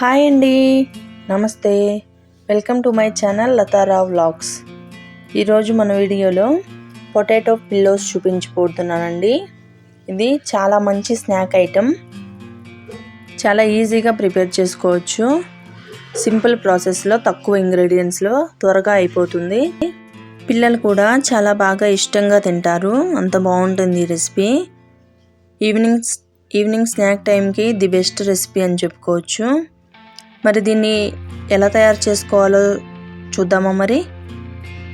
Hi అండి. నమస్తే. Welcome to my channel Latha Rao vlogs. ఈరోజు మన వీడియోలో పొటాటో పిల్లోస్ చూపించబోతున్నానండి. ఇది చాలా మంచి స్నాక్ ఐటెం. చాలా ఈజీగా ప్రిపేర్ చేసుకోవచ్చు. సింపుల్ ప్రాసెస్లో తక్కువ ఇంగ్రీడియంట్స్లో త్వరగా అయిపోతుంది. పిల్లలు కూడా చాలా బాగా ఇష్టంగా తింటారు. అంత బాగుంటుంది ఈ రెసిపీ. ఈవినింగ్ ఈవినింగ్ స్నాక్ టైంకి ది బెస్ట్ రెసిపీ అని చెప్పుకోవచ్చు. మరి దీన్ని ఎలా తయారు చేసుకోవాలో చూద్దామా మరి?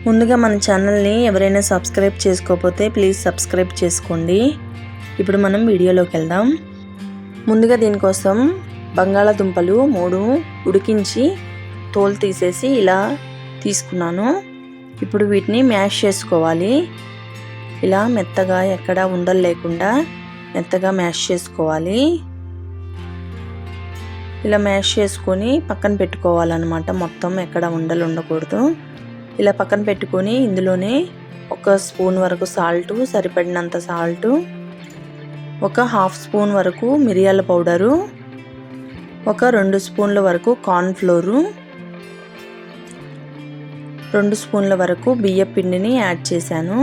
ముందుగా మన ఛానల్ని ఎవరైనా సబ్స్క్రైబ్ చేసుకోకపోతే ప్లీజ్ సబ్స్క్రైబ్ చేసుకోండి. ఇప్పుడు మనం వీడియోలోకి వెళ్దాం. ముందుగా దీనికోసం బంగాళాదుంపలు మూడు ఉడికించి తోలు తీసేసి ఇలా తీసుకున్నాను. ఇప్పుడు వీటిని మ్యాష్ చేసుకోవాలి. ఇలా మెత్తగా ఎక్కడ ఉండలు లేకుండా మెత్తగా మ్యాష్ చేసుకోవాలి. ఇలా మ్యాష్ చేసుకొని పక్కన పెట్టుకోవాలన్నమాట. మొత్తం ఎక్కడ ఉండలు ఉండకూడదు. ఇలా పక్కన పెట్టుకొని ఇందులోనే ఒక స్పూన్ వరకు సాల్ట్ సరిపడినంత సాల్ట్ ఒక హాఫ్ స్పూన్ వరకు మిరియాల పౌడరు ఒక రెండు స్పూన్ల వరకు కార్న్ఫ్లోరు రెండు స్పూన్ల వరకు బియ్య పిండిని యాడ్ చేశాను.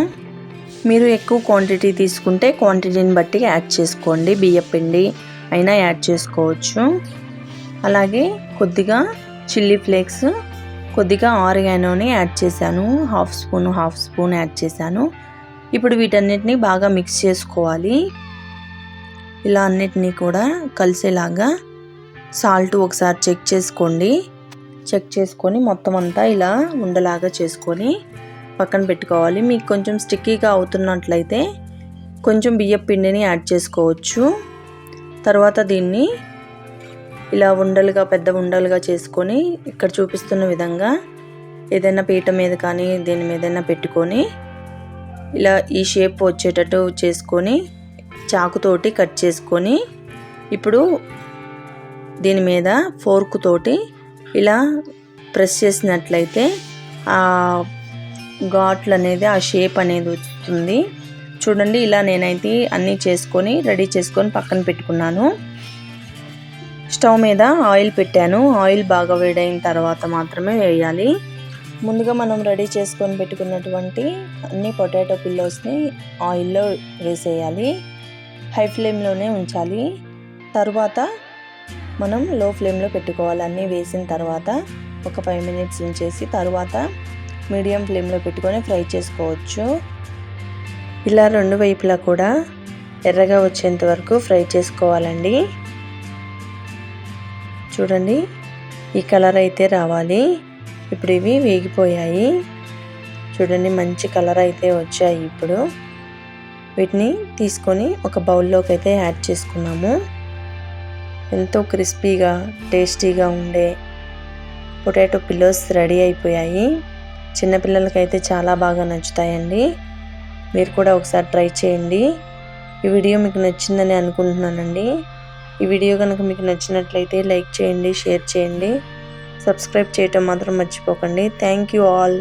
మీరు ఎక్కువ క్వాంటిటీ తీసుకుంటే క్వాంటిటీని బట్టి యాడ్ చేసుకోండి. బియ్య పిండి అయినా యాడ్ చేసుకోవచ్చు. అలాగే కొద్దిగా చిల్లీ ఫ్లేక్స్ కొద్దిగా ఆరిగానోని యాడ్ చేశాను. Half spoon half spoon add చేశాను. ఇప్పుడు వీటన్నిటిని బాగా మిక్స్ చేసుకోవాలి. ఇలా అన్నిటినీ కూడా కలిసేలాగా సాల్ట్ ఒకసారి చెక్ చేసుకోండి. చెక్ చేసుకొని మొత్తం అంతా ఇలా ఉండలాగా చేసుకొని పక్కన పెట్టుకోవాలి. మీకు కొంచెం స్టిక్కీగా అవుతున్నట్లయితే కొంచెం బియ్యం పిండిని యాడ్ చేసుకోవచ్చు. తర్వాత దీన్ని ఇలా ఉండలుగా పెద్ద ఉండలుగా చేసుకొని ఇక్కడ చూపిస్తున్న విధంగా ఏదైనా పీట మీద కానీ దీని మీదైనా పెట్టుకొని ఇలా ఈ షేప్ వచ్చేటట్టు చేసుకొని చాకుతోటి కట్ చేసుకొని ఇప్పుడు దీని మీద ఫోర్క్ తోటి ఇలా ప్రెస్ చేసినట్లయితే ఆ ఘాట్లు అనేది ఆ షేప్ అనేది వస్తుంది. చూడండి ఇలా నేనైతే అన్నీ చేసుకొని రెడీ చేసుకొని పక్కన పెట్టుకున్నాను. స్టవ్ మీద ఆయిల్ పెట్టాను. ఆయిల్ బాగా వేడైన తర్వాత మాత్రమే వేయాలి. ముందుగా మనం రెడీ చేసుకొని పెట్టుకున్నటువంటి అన్ని పొటాటో పిల్లోస్ని ఆయిల్లో వేసేయాలి. హై ఫ్లేమ్లోనే ఉంచాలి. తర్వాత మనం లో ఫ్లేమ్లో పెట్టుకోవాలి. అన్నీ వేసిన తర్వాత ఒక ఫైవ్ మినిట్స్ ఉంచేసి తర్వాత మీడియం ఫ్లేమ్లో పెట్టుకొని ఫ్రై చేసుకోవచ్చు. ఇలా రెండు వైపులా కూడా ఎర్రగా వచ్చేంత వరకు ఫ్రై చేసుకోవాలండి. చూడండి ఈ కలర్ అయితే రావాలి. ఇప్పుడు ఇవి వేగిపోయాయి. చూడండి మంచి కలర్ అయితే వచ్చాయి ఇప్పుడు. వీటిని తీసుకొని ఒక బౌల్లోకి అయితే యాడ్ చేసుకున్నాము. ఎంతో క్రిస్పీగా టేస్టీగా ఉండే పొటాటో పిల్లోస్ రెడీ అయిపోయాయి. చిన్నపిల్లలకైతే చాలా బాగా నచ్చుతాయండి. మీరు కూడా ఒకసారి ట్రై చేయండి. ఈ వీడియో మీకు నచ్చిందని అనుకుంటున్నానండి. ఈ వీడియో కనుక మీకు నచ్చినట్లయితే లైక్ చేయండి షేర్ చేయండి. సబ్స్క్రైబ్ చేయటం మాత్రం మర్చిపోకండి. Thank you all.